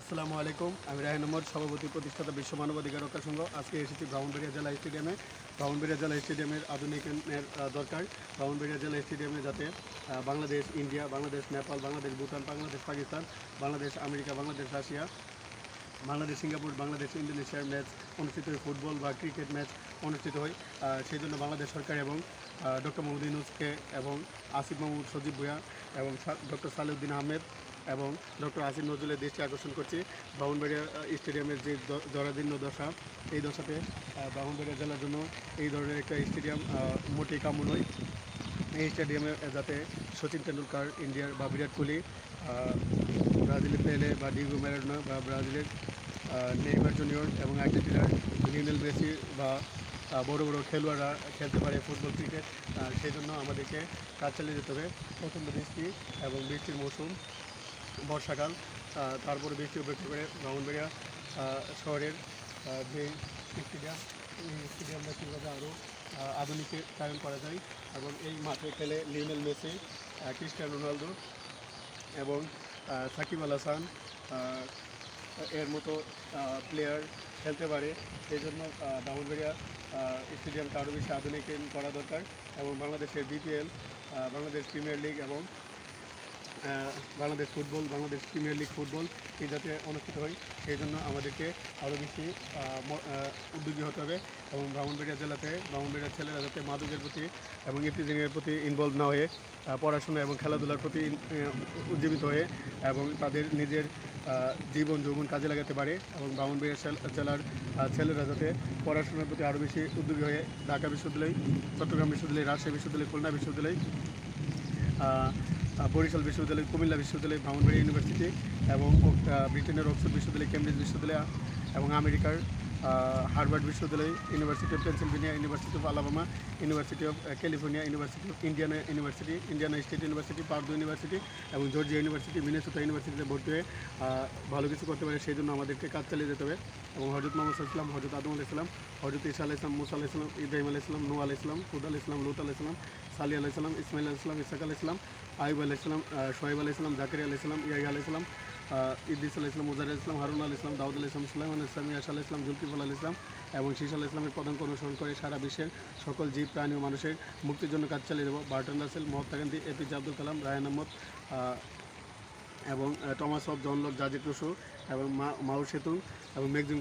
আসসালামু আলাইকুম। আমি রায়ন আহমদ সভাপতি প্রতিষ্ঠাতা বিশ্ব মানবাধিকার রক্ষা সংঘ। আজকে এসেছি ব্রাহ্মণবাড়িয়া জেলা স্টেডিয়ামে। ব্রাহ্মণবাড়িয়া জেলা স্টেডিয়ামের আধুনিকের দরকার। ব্রাহ্মণবাড়িয়া জেলা স্টেডিয়ামে যাতে Bangladesh, India, Bangladesh, Nepal, Bangladesh, Bhutan, Bangladesh, Pakistan, Bangladesh, America, Bangladesh, Russia, Bangladesh, Singapore, Bangladesh, ইন্দোনেশিয়ার ম্যাচ অনুষ্ঠিত হয়, ফুটবল বা ক্রিকেট ম্যাচ অনুষ্ঠিত হয়। সেই জন্য বাংলাদেশ সরকার এবং ডক্টর মোহাম্মদ ইউনুসকে এবং আসিফ মাহমুদ সজীব ভুয়া এবং ডক্টর সালেউদ্দিন আহমেদ এবং ডক্টর আসিফ নজরুলের দৃষ্টি আকর্ষণ করছি। ব্রাহ্মণবাড়িয়া স্টেডিয়ামের যে জরাজীর্ণ দশা এই দশাতে ব্রাহ্মণবাড়িয়া জেলার জন্য এই ধরনের একটা স্টেডিয়াম মোটেই কাম্য নয়। এই স্টেডিয়ামে যাতে সচিন তেন্ডুলকার ইন্ডিয়ার বা বিরাট কোহলি আহ, ব্রাজিলের পেলে বা ডিগো ম্যারাডোনা বা ব্রাজিলের নেইমার জুনিয়র এবং আর্জেন্টিনার লিওনেল মেসি বা বড় বড় খেলোয়াড়রা খেলতে পারে ফুটবল ক্রিকেট সেই জন্য আমাদেরকে কাজ চালিয়ে যেতে হবে। প্রচণ্ড বৃষ্টি এবং বৃষ্টির মৌসুম বর্ষাকাল তারপরে বৃষ্টি উপেক্ষা করে ব্রাহ্মণবাড়িয়া শহরের যে স্টেডিয়াম, এই স্টেডিয়ামটা কীভাবে আরও আধুনিকায়ন করা যায়, এবং এই মাঠে খেলে লিওনেল মেসি ক্রিস্টিয়ানো রোনালদো এবং সাকিব আল হাসান এর মতো প্লেয়ার খেলতে পারে। সেই জন্য ব্রাহ্মণবাড়িয়া স্টেডিয়ামটা আরও বেশি আধুনিকায়ন করা দরকার এবং বাংলাদেশের বিপিএল বাংলাদেশ প্রিমিয়ার লিগ এবং Bangladesh football, Bangladesh premier league football, এই যাতে অনুষ্ঠিত হয়। সেই জন্য আমাদেরকে আরও বেশি উদ্যোগী হতে হবে এবং ব্রাহ্মণবাড়িয়া জেলাতে, ব্রাহ্মণবাড়িয়ার ছেলেরা যাতে মাদকের প্রতি এবং ইফতিজিংয়ের প্রতি ইনভলভ না হয়ে পড়াশোনা এবং খেলাধুলার প্রতি উজ্জীবিত হয়ে এবং তাদের নিজের জীবন যৌবন কাজে লাগাতে পারে এবং ব্রাহ্মণবাড়িয়া জেলার ছেলেরা যাতে পড়াশোনার প্রতি আরও বেশি উদ্যোগী হয়ে ঢাকা বিশ্ববিদ্যালয়, চট্টগ্রাম বিশ্ববিদ্যালয়, রাজশাহী বিশ্ববিদ্যালয়, খুলনা বিশ্ববিদ্যালয় বরিশাল বিশ্ববিদ্যালয় কুমিল্লা বিশ্ববিদ্যালয় ব্রাহ্মণবাড়িয়া ইউনিভার্সিটি এবং ব্রিটেনের অক্সফোর্ড বিশ্ববিদ্যালয় কেমব্রিজ বিশ্ববিদ্যালয় এবং আমেরিকার হার্ভার্ড বিশ্ববিদ্যালয় university of Pennsylvania university of Alabama university of California university of Indiana university Indiana state university Purdue university এবং জর্জিয়া ইউনিভার্সিটি মিনেসোটা ইউনিভার্সিটিতে ভর্তি হয়ে ভালো কিছু করতে পারে সেই জন্য আমাদেরকে কাজ চালিয়ে যেতে হবে এবং হজরত মোহাম্মদ ইসলাম হজরত আদম আলাহ ইসলাম হজরত ইসা আলাহ ইসলাম মুসা আলাহ ইসলাম ইব্রাহিম আলাহ ইসলাম নু আলাহ ইসলাম হুদ আলাহ ইসলাম লুত আলাহ ইসলাম সালি আলাহ ইসলাম ইসমাইল আলাহ ইসলাম ইসাক আলাহ ইসলাম আইব আলাহ ইসলাম সোহেব আলাহ ইসলাম জাকির আলাহ ইসলাম ইয়াই আলাহ ইসলাম ইদ্রিস আল ইসলাম মুজাহ ইসলাম হারুন আল ইসলাম দাউদ আল ইসলাম সুলাইমান আল ইসলাম ইয়াস আলাহ ইসলাম জুলকিফুল আল ইসলাম এবং শীষ আল ইসলামের পদাঙ্ক অনুসরণ করে সারা বিশ্বের সকল জীব প্রাণী ও মানুষের মুক্তির জন্য কাজ চালিয়ে দেবো। Bertrand Russell Mahatma Gandhi APJ Abdul Kalam Ryan Ahmad আহ, এবং টমাস অফ জনলক জাজি টুসু এবং মা মাউ সেতু এবং ম্যাগজিন